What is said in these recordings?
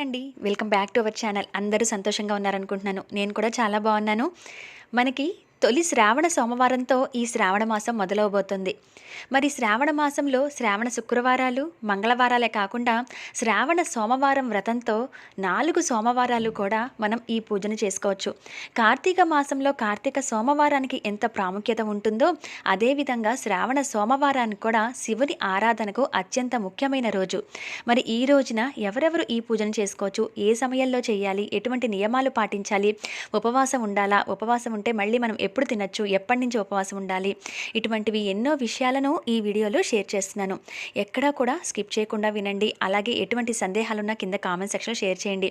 అండి. Welcome back to our channel అందరూ సంతోషంగా ఉన్నారనుకుంటున్నాను. నేను కూడా చాలా బాగున్నాను. మనకి తొలి శ్రావణ సోమవారంతో ఈ శ్రావణ మాసం మొదలవబోతుంది. మరి శ్రావణ మాసంలో శ్రావణ శుక్రవారాలు మంగళవారాలే కాకుండా శ్రావణ సోమవారం వ్రతంతో నాలుగు సోమవారాలు కూడా మనం ఈ పూజను చేసుకోవచ్చు. కార్తీక మాసంలో కార్తీక సోమవారానికి ఎంత ప్రాముఖ్యత ఉంటుందో అదేవిధంగా శ్రావణ సోమవారానికి కూడా శివుని ఆరాధనకు అత్యంత ముఖ్యమైన రోజు. మరి ఈ రోజున ఎవరెవరు ఈ పూజను చేసుకోవచ్చు? ఏ సమయంలో చేయాలి? ఎటువంటి నియమాలు పాటించాలి? ఉపవాసం ఉండాలా? ఉపవాసం ఉంటే మళ్ళీ మనం ఎప్పుడు తినచ్చు ఎప్పటి నుంచి ఉపవాసం ఉండాలి ఇటువంటివి ఎన్నో విషయాలను ఈ వీడియోలో షేర్ చేస్తున్నాను. ఎక్కడా కూడా స్కిప్ చేయకుండా వినండి. అలాగే ఎటువంటి సందేహాలున్నా కింద కామెంట్ సెక్షన్లో షేర్ చేయండి.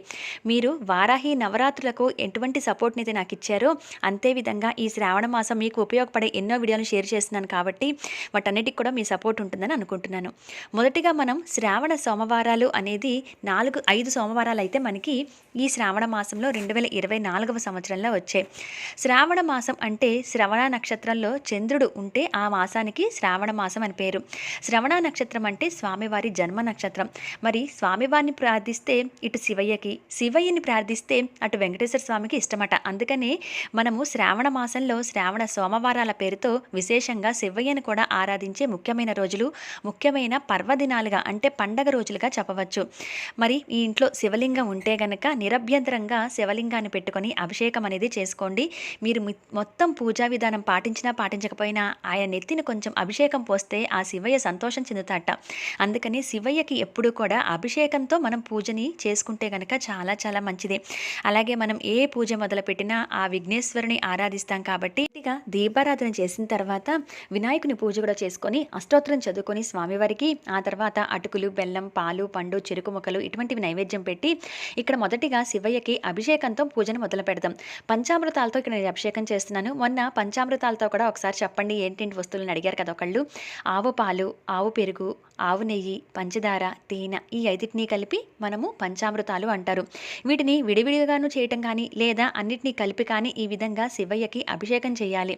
మీరు వారాహి నవరాత్రులకు ఎటువంటి సపోర్ట్ని అయితే నాకు ఇచ్చారో అంతే విధంగా ఈ శ్రావణ మాసం మీకు ఉపయోగపడే ఎన్నో వీడియోలు షేర్ చేస్తున్నాను కాబట్టి వాటన్నిటికి కూడా మీ సపోర్ట్ ఉంటుందని అనుకుంటున్నాను. మొదటిగా మనం శ్రావణ సోమవారాలు అనేది నాలుగు ఐదు సోమవారాలు అయితే మనకి ఈ శ్రావణ మాసంలో రెండు వేల ఇరవై నాలుగవ సంవత్సరంలో వచ్చాయి. శ్రావణ మాసం అంటే శ్రవణ నక్షత్రంలో చంద్రుడు ఉంటే ఆ మాసానికి శ్రావణ మాసం అని పేరు. శ్రవణ నక్షత్రం అంటే స్వామివారి జన్మ నక్షత్రం. మరి స్వామివారిని ప్రార్థిస్తే ఇటు శివయ్యకి శివయ్యని ప్రార్థిస్తే అటు వెంకటేశ్వర స్వామికి ఇష్టమట. అందుకనే మనము శ్రావణ మాసంలో శ్రావణ సోమవారాల పేరుతో విశేషంగా శివయ్యను కూడా ఆరాధించే ముఖ్యమైన రోజులు ముఖ్యమైన పర్వదినాలుగా అంటే పండగ రోజులుగా చెప్పవచ్చు. మరి ఈ ఇంట్లో శివలింగం ఉంటే గనక నిరభ్యంతరంగా శివలింగాన్ని పెట్టుకొని అభిషేకం అనేది చేసుకోండి. మీరు మొత్తం మొత్తం పూజా విధానం పాటించినా పాటించకపోయినా ఆయన నెత్తిని కొంచెం అభిషేకం పోస్తే ఆ శివయ్య సంతోషం చెందుతాట. అందుకని శివయ్యకి ఎప్పుడూ కూడా అభిషేకంతో మనం పూజని చేసుకుంటే గనక చాలా చాలా మంచిది. అలాగే మనం ఏ పూజ మొదలుపెట్టినా ఆ విఘ్నేశ్వరుని ఆరాధిస్తాం కాబట్టి ఇక దీపారాధన చేసిన తర్వాత వినాయకుని పూజ కూడా చేసుకొని అష్టోత్తరం చదువుకొని స్వామివారికి ఆ తర్వాత అటుకులు బెల్లం పాలు పండు చెరుకు ముక్కలు ఇటువంటివి నైవేద్యం పెట్టి ఇక్కడ మొదటిగా శివయ్యకి అభిషేకంతో పూజను మొదలు పెడదాం పంచామృతాలతో ఇక్కడ నేను అభిషేకం చేస్తున్నాను. మొన్న పంచామృతాలతో కూడా ఒకసారి చెప్పండి ఏంటేంటి వస్తువులను అడిగారు కదా ఒకళ్ళు. ఆవు పాలు ఆవు పెరుగు ఆవు నెయ్యి పంచదార తేనె ఈ ఐదిటిని కలిపి మనము పంచామృతాలు అంటారు. వీటిని విడివిడిగాను చేయటం కానీ లేదా అన్నిటినీ కలిపి కానీ ఈ విధంగా శివయ్యకి అభిషేకం చేయాలి.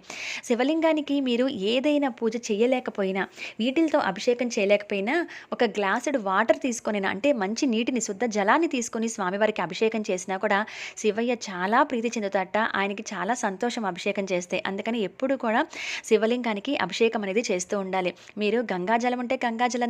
శివలింగానికి మీరు ఏదైనా పూజ చేయలేకపోయినా వీటితో అభిషేకం చేయలేకపోయినా ఒక గ్లాసుడు వాటర్ తీసుకొని అంటే మంచి నీటిని శుద్ధ జలాన్ని తీసుకొని స్వామివారికి అభిషేకం చేసినా కూడా శివయ్య చాలా ప్రీతి చెందుతాట ఆయనకి చాలా సంతోషం అభిషేకం చేస్తే. అందుకని ఎప్పుడు కూడా శివలింగానికి అభిషేకం అనేది చేస్తూ ఉండాలి. మీరు గంగాజలం ఉంటే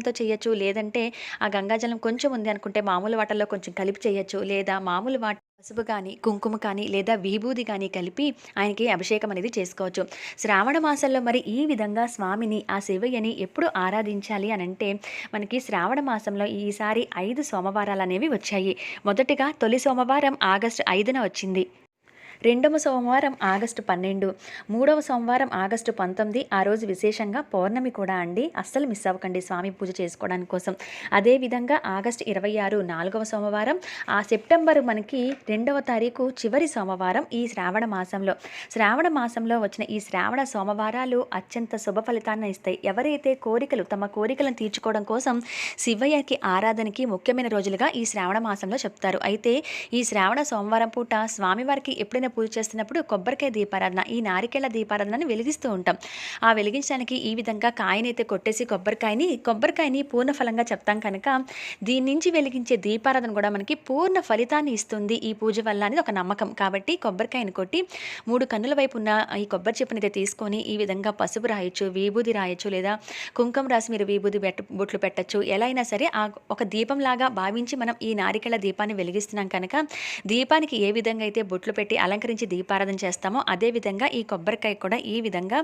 గంగాజలంతో చేయొచ్చు. లేదంటే ఆ గంగాజలం కొంచెం ఉంది అనుకుంటే మామూలు వాటర్లో కొంచెం కలిపి చేయొచ్చు. లేదా మామూలు వాట పసుపు కానీ కుంకుమ కానీ లేదా విభూది కానీ కలిపి ఆయనకి అభిషేకం అనేది చేసుకోవచ్చు. శ్రావణ మాసంలో మరి ఈ విధంగా స్వామిని ఆ శివయ్యని ఎప్పుడు ఆరాధించాలి అని అంటే మనకి శ్రావణ మాసంలో ఈసారి ఐదు సోమవారాలు అనేవి వచ్చాయి. మొదటిగా తొలి సోమవారం ఆగస్టు ఐదున వచ్చింది. రెండవ సోమవారం ఆగస్టు పన్నెండు. మూడవ సోమవారం ఆగస్టు పంతొమ్మిది. ఆ రోజు విశేషంగా పౌర్ణమి కూడా అండి. అస్సలు మిస్ అవ్వకండి స్వామి పూజ చేసుకోవడానికి కోసం. అదేవిధంగా ఆగస్టు ఇరవై ఆరు నాలుగవ సోమవారం ఆ సెప్టెంబర్ మనకి రెండవ తారీఖు చివరి సోమవారం ఈ శ్రావణ మాసంలో. శ్రావణ మాసంలో వచ్చిన ఈ శ్రావణ సోమవారాలు అత్యంత శుభ ఫలితాన్ని ఇస్తాయి. ఎవరైతే కోరికలు తమ కోరికలను తీర్చుకోవడం కోసం శివయ్యకి ఆరాధనకి ముఖ్యమైన రోజులుగా ఈ శ్రావణ మాసంలో చెప్తారు. అయితే ఈ శ్రావణ సోమవారం పూట స్వామివారికి ఎప్పుడైనా పూజ చేస్తున్నప్పుడు కొబ్బరికాయ దీపారాధన ఈ నారికేళ దీపారాధనని వెలిగిస్తూ ఉంటాం. ఆ వెలిగించడానికి ఈ విధంగా కాయనైతే కొట్టేసి కొబ్బరికాయని కొబ్బరికాయని పూర్ణ ఫలంగా చెప్తాం కనుక దీని నుంచి వెలిగించే దీపారాధన కూడా మనకి పూర్ణ ఫలితాన్ని ఇస్తుంది ఈ పూజ వల్ల అనేది ఒక నమ్మకం. కాబట్టి కొబ్బరికాయని కొట్టి మూడు కన్నుల వైపు ఉన్న ఈ కొబ్బరి చెప్పునైతే తీసుకొని ఈ విధంగా పసుపు రాయొచ్చు విభూది రాయొచ్చు లేదా కుంకుమ రాసి మీరు విభూది పెట్ట బొట్లు పెట్టచ్చు. ఎలా అయినా సరే ఆ ఒక దీపంలాగా భావించి మనం ఈ నారికెళ దీపాన్ని వెలిగిస్తున్నాం కనుక దీపానికి ఏ విధంగా అయితే బొట్లు పెట్టి అలంకరించి దీపారాధన చేస్తామో అదే విధంగా ఈ కొబ్బరికాయ కూడా ఈ విధంగా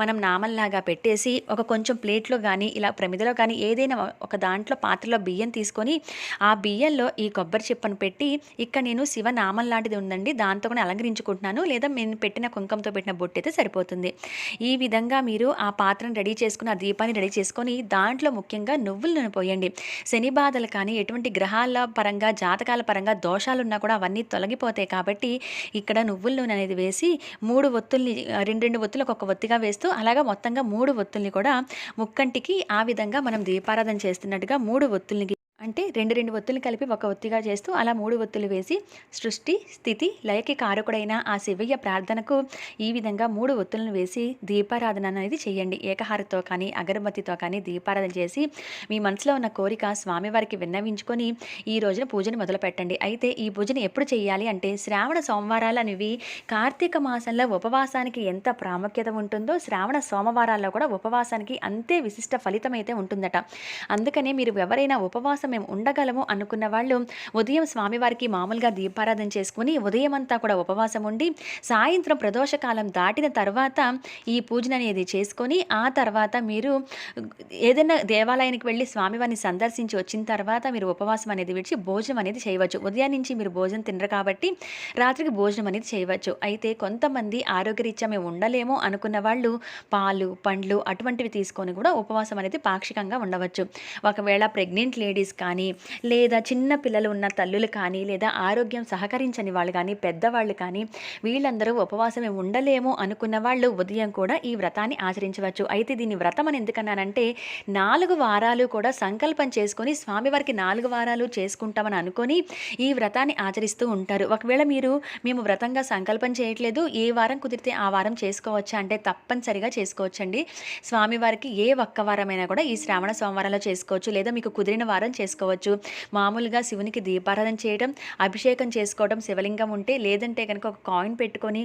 మనం నామల్లాగా పెట్టేసి ఒక కొంచెం ప్లేట్లో కానీ ఇలా ప్రమిదలో కానీ ఏదైనా ఒక దాంట్లో పాత్రలో బియ్యం తీసుకొని ఆ బియ్యంలో ఈ కొబ్బరి చిప్పను పెట్టి ఇక్కడ నేను శివ నామం లాంటిది ఉందండి దాంతో కూడా అలంకరించుకుంటున్నాను. లేదా నేను పెట్టిన కుంకంతో పెట్టిన బొట్టు అయితే సరిపోతుంది. ఈ విధంగా మీరు ఆ పాత్రను రెడీ చేసుకుని ఆ దీపాన్ని రెడీ చేసుకొని దాంట్లో ముఖ్యంగా నువ్వుల నూనె పోయండి. శని బాధలు కానీ ఎటువంటి గ్రహాల పరంగా జాతకాల పరంగా దోషాలు ఉన్నా కూడా అవన్నీ తొలగిపోతాయి కాబట్టి ఇక్కడ ఇక్కడ నువ్వుల నూనె అనేది వేసి మూడు ఒత్తుల్ని రెండు రెండు ఒత్తులకు ఒక ఒత్తిగా వేస్తూ అలాగా మొత్తంగా మూడు ఒత్తుల్ని కూడా ముక్కంటికి ఆ విధంగా మనం దీపారాధన చేస్తున్నట్టుగా మూడు ఒత్తుల్ని అంటే రెండు రెండు ఒత్తులు కలిపి ఒక ఒత్తిగా చేస్తూ అలా మూడు ఒత్తులు వేసి సృష్టి స్థితి లయకి కారకుడైన ఆ శివయ్య ప్రార్థనకు ఈ విధంగా మూడు ఒత్తులను వేసి దీపారాధన అనేది చేయండి. ఏకహారతో కానీ అగరబత్తితో కానీ దీపారాధన చేసి మీ మనసులో ఉన్న కోరిక స్వామివారికి విన్నవించుకొని ఈ రోజున పూజను మొదలుపెట్టండి. అయితే ఈ పూజను ఎప్పుడు చేయాలి అంటే శ్రావణ సోమవారాలు అనేవి కార్తీక మాసంలో ఉపవాసానికి ఎంత ప్రాముఖ్యత ఉంటుందో శ్రావణ సోమవారాల్లో కూడా ఉపవాసానికి అంతే విశిష్ట ఫలితం అయితే ఉంటుందట. అందుకనే మీరు ఎవరైనా ఉపవాసం మేము ఉండగలము అనుకున్న వాళ్ళు ఉదయం స్వామివారికి మామూలుగా దీపారాధన చేసుకుని ఉదయం అంతా కూడా ఉపవాసం ఉండి సాయంత్రం ప్రదోషకాలం దాటిన తర్వాత ఈ పూజన అనేది చేసుకొని ఆ తర్వాత మీరు ఏదైనా దేవాలయానికి వెళ్ళి స్వామివారిని సందర్శించి వచ్చిన తర్వాత మీరు ఉపవాసం అనేది విడిచి భోజనం అనేది చేయవచ్చు. ఉదయం నుంచి మీరు భోజనం తినరు కాబట్టి రాత్రికి భోజనం అనేది చేయవచ్చు. అయితే కొంతమంది ఆరోగ్యరీత్యా మేము ఉండలేము అనుకున్న వాళ్ళు పాలు పండ్లు అటువంటివి తీసుకొని కూడా ఉపవాసం అనేది పాక్షికంగా ఉండవచ్చు. ఒకవేళ ప్రెగ్నెంట్ లేడీస్ కానీ లేదా చిన్న పిల్లలు ఉన్న తల్లులు కానీ లేదా ఆరోగ్యం సహకరించని వాళ్ళు కానీ పెద్దవాళ్ళు కానీ వీళ్ళందరూ ఉపవాసం ఉండలేము అనుకున్న వాళ్ళు ఉదయం కూడా ఈ వ్రతాన్ని ఆచరించవచ్చు. అయితే దీన్ని వ్రతం అని ఎందుకన్నానంటే నాలుగు వారాలు కూడా సంకల్పం చేసుకొని స్వామివారికి నాలుగు వారాలు చేసుకుంటామని అనుకొని ఈ వ్రతాన్ని ఆచరిస్తూ ఉంటారు. ఒకవేళ మీరు మేము వ్రతంగా సంకల్పం చేయట్లేదు ఏ వారం కుదిరితే ఆ వారం చేసుకోవచ్చా అంటే తప్పనిసరిగా చేసుకోవచ్చండి. స్వామివారికి ఏ ఒక్క వారమైనా కూడా ఈ శ్రావణ సోమవారంలో చేసుకోవచ్చు. లేదా మీకు కుదిరిన వారం చేసుకోవచ్చు మామూలుగా శివునికి దీపారాధన చేయడం అభిషేకం చేసుకోవడం శివలింగం ఉంటే లేదంటే కనుక ఒక కాయిన్ పెట్టుకొని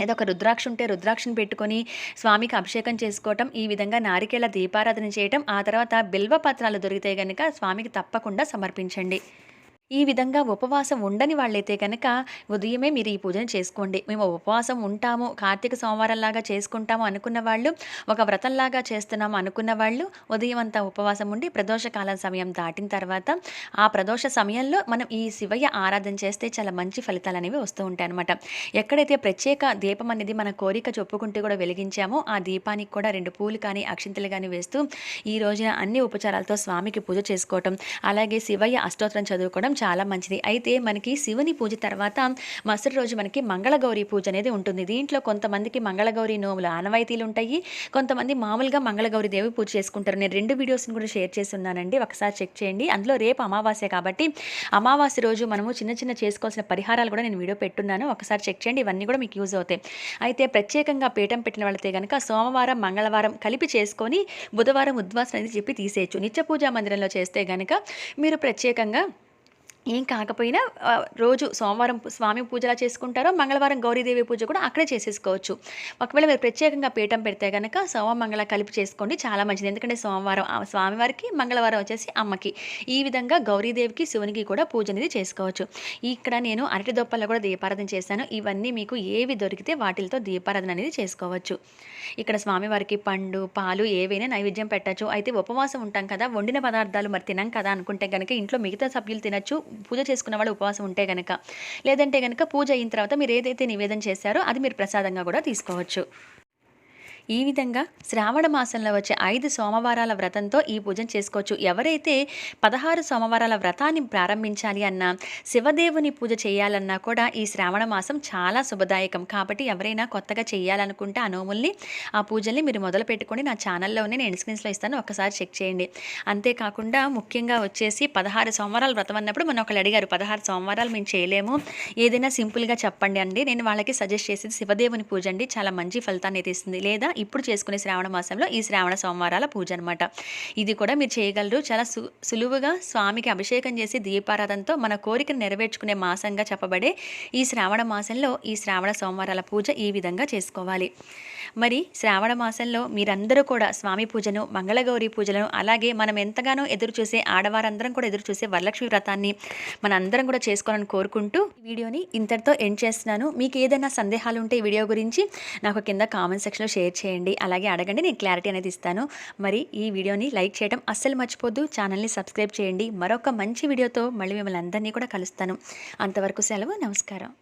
లేదా ఒక రుద్రాక్ష ఉంటే రుద్రాక్షను పెట్టుకొని స్వామికి అభిషేకం చేసుకోవటం ఈ విధంగా నారికేళ దీపారాధన చేయటం ఆ తర్వాత బిల్వ పత్రాలు దొరికితే కనుక స్వామికి తప్పకుండా సమర్పించండి. ఈ విధంగా ఉపవాసం ఉండని వాళ్ళైతే కనుక ఉదయమే మీరు ఈ పూజను చేసుకోండి. మేము ఉపవాసం ఉంటాము కార్తీక సోమవారంలాగా చేసుకుంటాము అనుకున్న వాళ్ళు ఒక వ్రతంలాగా చేస్తున్నాము అనుకున్న వాళ్ళు ఉదయం అంతా ఉపవాసం ఉండి ప్రదోషకాలం సమయం దాటిన తర్వాత ఆ ప్రదోష సమయంలో మనం ఈ శివయ్య ఆరాధన చేస్తే చాలా మంచి ఫలితాలు అనేవి వస్తూ ఉంటాయి అనమాట ఎక్కడైతే ప్రత్యేక దీపం అనేది మన కోరిక చెప్పుకుంటూ కూడా వెలిగించామో ఆ దీపానికి కూడా రెండు పూలు కానీ అక్షింతలు కానీ వేస్తూ ఈ రోజున అన్ని ఉపచారాలతో స్వామికి పూజ చేసుకోవటం అలాగే శివయ్య అష్టోత్తరం చదువుకోవడం చాలా మంచిది. అయితే మనకి శివుని పూజ తర్వాత మరుసటి రోజు మనకి మంగళగౌరి పూజ అనేది ఉంటుంది. దీంట్లో కొంతమందికి మంగళగౌరి నోములు ఆనవాయితీలు ఉంటాయి. కొంతమంది మామూలుగా మంగళగౌరి దేవి పూజ చేసుకుంటారు. నేను రెండు వీడియోస్ని కూడా షేర్ చేస్తున్నానండి. ఒకసారి చెక్ చేయండి. అందులో రేపు అమావాస్య కాబట్టి అమావాస్య రోజు మనము చిన్న చిన్న చేసుకోవాల్సిన పరిహారాలు కూడా నేను వీడియో పెట్టున్నాను. ఒకసారి చెక్ చేయండి. ఇవన్నీ కూడా మీకు యూజ్ అవుతాయి. అయితే ప్రత్యేకంగా పీఠం పెట్టిన వాళ్ళతే కనుక సోమవారం మంగళవారం కలిపి చేసుకొని బుధవారం ఉద్వాసం అనేది చెప్పి తీసేయచ్చు. నిత్య పూజా మందిరంలో చేస్తే కనుక మీరు ప్రత్యేకంగా ఏం కాకపోయినా రోజు సోమవారం స్వామి పూజలా చేసుకుంటారో మంగళవారం గౌరీదేవి పూజ కూడా అక్కడే చేసేసుకోవచ్చు. ఒకవేళ మీరు ప్రత్యేకంగా పీఠం పెడితే కనుక సోమ మంగళ కలిపి చేసుకోండి చాలా మంచిది. ఎందుకంటే సోమవారం ఆ స్వామివారికి మంగళవారం వచ్చేసి అమ్మకి. ఈ విధంగా గౌరీదేవికి శివునికి కూడా పూజ అనేది చేసుకోవచ్చు. ఇక్కడ నేను అరటి దొప్పల్లో కూడా దీపారాధన చేశాను. ఇవన్నీ మీకు ఏవి దొరికితే వాటితో దీపారాధన అనేది చేసుకోవచ్చు. ఇక్కడ స్వామివారికి పండు పాలు ఏవైనా నైవేద్యం పెట్టచ్చు. అయితే ఉపవాసం ఉంటాం కదా వండిన పదార్థాలు మరి తినం కదా అనుకుంటే కనుక ఇంట్లో మిగతా సభ్యులు తినచ్చు. పూజ చేసుకున్న వాళ్ళు ఉపవాసం ఉంటే కనుక లేదంటే కనుక పూజ అయిన తర్వాత మీరు ఏదైతే నివేదన చేశారో అది మీరు ప్రసాదంగా కూడా తీసుకోవచ్చు. ఈ విధంగా శ్రావణ మాసంలో వచ్చే ఐదు సోమవారాల వ్రతంతో ఈ పూజను చేసుకోవచ్చు. ఎవరైతే పదహారు సోమవారాల వ్రతాన్ని ప్రారంభించాలి అన్నా శివదేవుని పూజ చేయాలన్నా కూడా ఈ శ్రావణ మాసం చాలా శుభదాయకం. కాబట్టి ఎవరైనా కొత్తగా చేయాలనుకుంటే ఆ నోముల్ని ఆ పూజల్ని మీరు మొదలు పెట్టుకొని నా ఛానల్లోనే నేను స్క్రీన్స్లో ఇస్తాను. ఒకసారి చెక్ చేయండి. అంతేకాకుండా ముఖ్యంగా వచ్చేసి పదహారు సోమవారాల వ్రతం అన్నప్పుడు మన ఒకళ్ళు అడిగారు పదహారు సోమవారాలు మేము చేయలేము. ఏదైనా సింపుల్గా చెప్పండి అండి. నేను వాళ్ళకి సజెస్ట్ చేసేది శివదేవుని పూజ అండి. చాలా మంచి ఫలితాన్ని అయితే ఇస్తుంది లేదా ఇప్పుడు చేసుకునే శ్రావణ మాసంలో ఈ శ్రావణ సోమవారాల పూజ అనమాట ఇది కూడా మీరు చేయగలరు. చాలా సు సులువుగా స్వామికి అభిషేకం చేసి దీపారాధనతో మన కోరికను నెరవేర్చుకునే మాసంగా చెప్పబడే ఈ శ్రావణ మాసంలో ఈ శ్రావణ సోమవారాల పూజ ఈ విధంగా చేసుకోవాలి. మరి శ్రావణ మాసంలో మీరందరూ కూడా స్వామి పూజను మంగళగౌరి పూజలను అలాగే మనం ఎంతగానో ఎదురు చూసే ఆడవారందరం కూడా ఎదురు చూసే వరలక్ష్మి వ్రతాన్ని మన అందరం కూడా చేసుకోవాలని కోరుకుంటూ ఈ వీడియోని ఇంతటితో ఎండ్ చేస్తున్నాను. మీకు ఏదైనా సందేహాలు ఉంటే ఈ వీడియో గురించి నాకు కింద కామెంట్ సెక్షన్లో షేర్ చేయండి. అలాగే అడగండి నేను క్లారిటీ అనేది ఇస్తాను. మరి ఈ వీడియోని లైక్ చేయడం అస్సలు మర్చిపోద్దు. ఛానల్ని సబ్స్క్రైబ్ చేయండి. మరొక మంచి వీడియోతో మళ్ళీ మిమ్మల్ని అందరినీ కూడా కలుస్తాను. అంతవరకు సెలవు నమస్కారం.